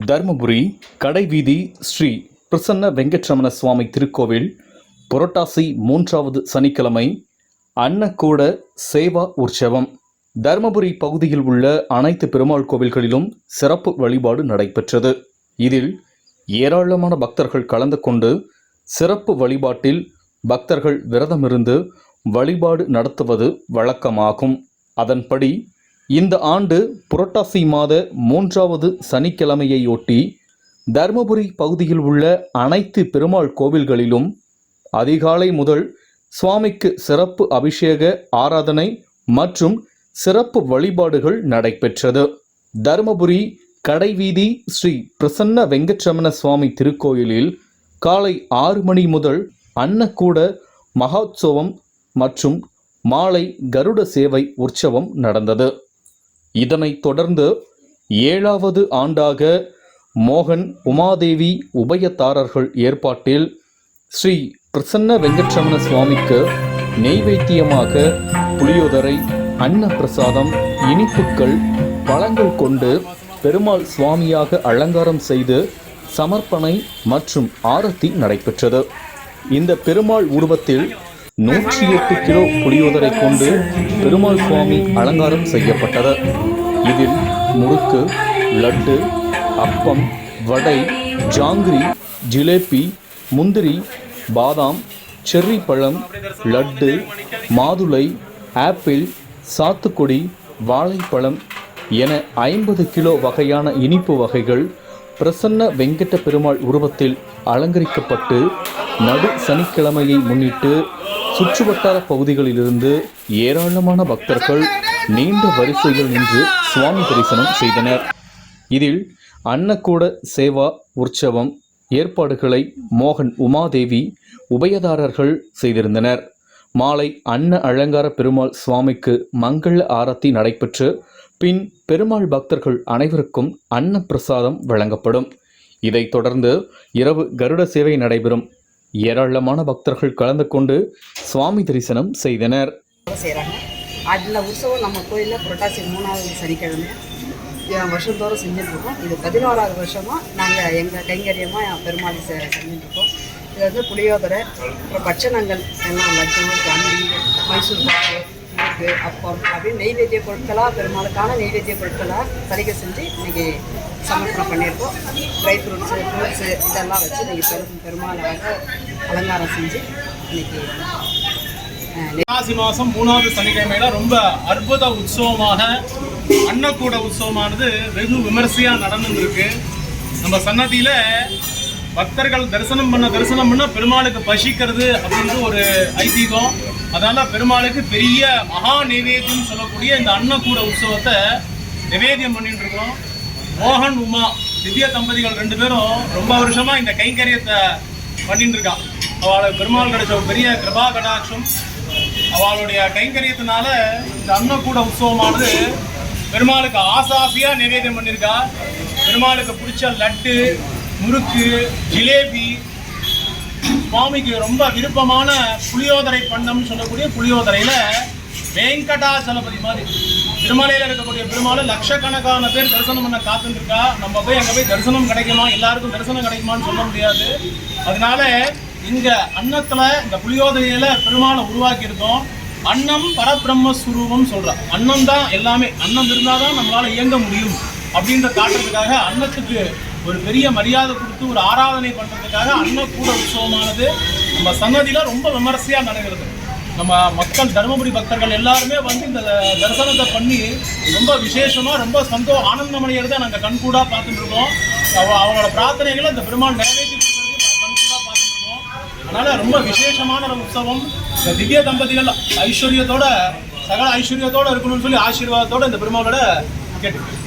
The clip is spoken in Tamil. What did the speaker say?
தருமபுரி கடைவீதி ஸ்ரீ பிரசன்ன வெங்கட்ரமண சுவாமி திருக்கோவில் புரட்டாசி மூன்றாவது சனிக்கிழமை அன்னக்கூட சேவா உற்சவம். தருமபுரி பகுதியில் உள்ள அனைத்து பெருமாள் கோவில்களிலும் சிறப்பு வழிபாடு நடைபெற்றது. இதில் ஏராளமான பக்தர்கள் கலந்து கொண்டு சிறப்பு வழிபாட்டில் பக்தர்கள் விரதமிருந்து வழிபாடு நடத்துவது வழக்கமாகும். அதன்படி இந்த ஆண்டு புரட்டாசி மாத மூன்றாவது சனிக்கிழமையையொட்டி தருமபுரி பகுதியில் உள்ள அனைத்து பெருமாள் கோவில்களிலும் அதிகாலை முதல் சுவாமிக்கு சிறப்பு அபிஷேக ஆராதனை மற்றும் சிறப்பு வழிபாடுகள் நடைபெற்றது. தருமபுரி கடைவீதி ஸ்ரீ பிரசன்ன வெங்கட்ரமண சுவாமி திருக்கோயிலில் காலை ஆறு மணி முதல் அன்னக்கூட மகோத்சவம் மற்றும் மாலை கருட சேவை உற்சவம் நடந்தது. இதனைத் தொடர்ந்து ஏழாவது ஆண்டாக மோகன் உமாதேவி உபயதாரர்கள் ஏற்பாட்டில் ஸ்ரீ பிரசன்ன வெங்கட்ரமண சுவாமிக்கு நெய்வேத்தியமாக புளியோதரை அன்னப்பிரசாதம் இனிப்புக்கள் பழங்கள் கொண்டு பெருமாள் சுவாமியாக அலங்காரம் செய்து சமர்ப்பணை மற்றும் ஆரத்தி நடைபெற்றது. இந்த பெருமாள் உருவத்தில் நூற்றி எட்டு கிலோ புளியோதரை கொண்டு பெருமாள் சுவாமி அலங்காரம் செய்யப்பட்டது. இதில் முறுக்கு லட்டு அப்பம் வடை ஜாங்கிரி ஜிலேபி முந்திரி பாதாம் செர்ரி பழம் லட்டு மாதுளை ஆப்பிள் சாத்துக்குடி வாழைப்பழம் என ஐம்பது கிலோ வகையான இனிப்பு வகைகள் பிரசன்ன வெங்கட்ட பெருமாள் உருவத்தில் அலங்கரிக்கப்பட்டு நடு சனிக்கிழமையை முன்னிட்டு சுற்றுவட்டார பகுதிகளிலிருந்து ஏராளமான பக்தர்கள் நீண்ட வரிசையில் நின்று சுவாமி தரிசனம் செய்தனர். இதில் அன்னக்கூட சேவா உற்சவம் ஏற்பாடுகளை மோகன் உமாதேவி உபயதாரர்கள் செய்திருந்தனர். மாலை அன்ன அலங்கார பெருமாள் சுவாமிக்கு மங்கள ஆரத்தி நடைபெற்று பின் பெருமாள் பக்தர்கள் அனைவருக்கும் அன்ன பிரசாதம் வழங்கப்படும். இதைத் தொடர்ந்து இரவு கருட சேவை நடைபெறும் ஏராளமான பக்தர்கள் கலந்து கொண்டு சுவாமி தரிசனம் செய்தனர். செய்கிறாங்க அதில் உற்சவம் நம்ம கோயிலில் புரட்டாசி மூணாவது சனிக்கிழமை. வருஷந்தோறும் செஞ்சுட்டுருக்கோம் இது பதினோராவது வருஷமாக நாங்கள் எங்கள் கைங்கரியமாக பெருமாள் செஞ்சுட்டுருக்கோம் இது வந்து புளியோதரை அப்புறம் பட்சணங்கள் எல்லாம் லட்டு கம்பி மைசூர் பாக்கு முறுக்கு அப்பம் அப்படின்னு நெய்வேத்திய பொருட்களாக பெருமாளுக்கான நெய்வேத்திய பொருட்களாக சலிகை செஞ்சு இன்னைக்கு சமர்ப்பணம் பண்ணியிருக்கோம். ட்ரை ஃப்ரூட்ஸு ஃப்ரூட்ஸு இதெல்லாம் வச்சு இன்னைக்கு பெரும் பெருமாளாக அலங்காரம் செஞ்சு இன்னைக்கு அஹ், மாதம் மூணாவது சனிக்கிழமையில ரொம்ப அற்புத உற்சவமாக அன்னக்கூட உற்சவமானது வெகு விமரிசையாக நடந்துருக்கு நம்ம சன்னதியில பக்தர்கள் தரிசனம் பண்ண தரிசனம் பண்ண பெருமாளுக்கு பசிக்கிறது அப்படின்னு ஒரு ஐதீகம். அதனால பெருமாளுக்கு பெரிய மகா நைவேத்தியம் சொல்லக்கூடிய இந்த அன்னக்கூட உற்சவத்தை நிவேதியம் பண்ணிட்டு இருக்கோம் மோகன் உமா திவ்ய தம்பதிகள் ரெண்டு பேரும் ரொம்ப வருஷமா இந்த கைங்கரியத்தை பண்ணிட்டு இருக்கான். அவளை பெருமாள் கிடைச்ச ஒரு பெரிய கிருபா கடாட்சம். அவளுடைய கைங்கரியத்தினால இந்த அன்னக்கூட உற்சவமானது பெருமாளுக்கு ஆசாசியா நிவேதியம் பண்ணியிருக்கா பெருமாளுக்கு பிடிச்ச லட்டு முறுக்கு ஜிலேபி சுவாமிக்கு ரொம்ப விருப்பமான புளியோதரை பண்ணம்னு சொல்லக்கூடிய புளியோதரையில வெங்கடாச்சலபதி மாதிரி. திருமலையில இருக்கக்கூடிய பெருமாள் லட்சக்கணக்கான பேர் தரிசனம் பண்ண காத்துருக்கா இருக்கா நம்ம போய் அங்க போய் தரிசனம் கிடைக்குமா? எல்லாருக்கும் தரிசனம் கிடைக்குமான்னு சொல்ல முடியாது. அதனால இங்க அன்னத்துல இந்த புளியோதரையில பெருமாளை உருவாக்கி இருக்கோம் அன்னம் பரபிரம்ம சுரூபம் சொல்றோம் அன்னம் தான் எல்லாமே. அன்னம் இருந்தாதான் நம்மளால இயங்க முடியும் அப்படின்ற காட்டுறதுக்காக அன்னத்துக்கு ஒரு பெரிய மரியாதை கொடுத்து ஒரு ஆராதனை பண்ணுறதுக்காக அன்னக்கூட உற்சவமானது நம்ம சன்னதியில் ரொம்ப விமர்சையாக நடக்கிறது. நம்ம மக்கள் தருமபுரி பக்தர்கள் எல்லாருமே வந்து இந்த தரிசனத்தை பண்ணி ரொம்ப விசேஷமாக ரொம்ப சந்தோ ஆனந்தமடைகிறத நாங்கள் கண்கூடாக பார்த்துட்டு இருக்கோம் அவ- அவங்களோட பிரார்த்தனைகளை இந்த பெருமாள் நிறைவேற்றி கண்கூடாக பார்த்துட்டு இருக்கோம் ரொம்ப விசேஷமான ஒரு உற்சவம். இந்த திவ்ய தம்பதிகள் ஐஸ்வர்யத்தோட சகல ஐஸ்வர்யத்தோடு இருக்கணும்னு சொல்லி ஆசீர்வாதத்தோடு இந்த பெருமாளோட கேட்டுக்கிறேன்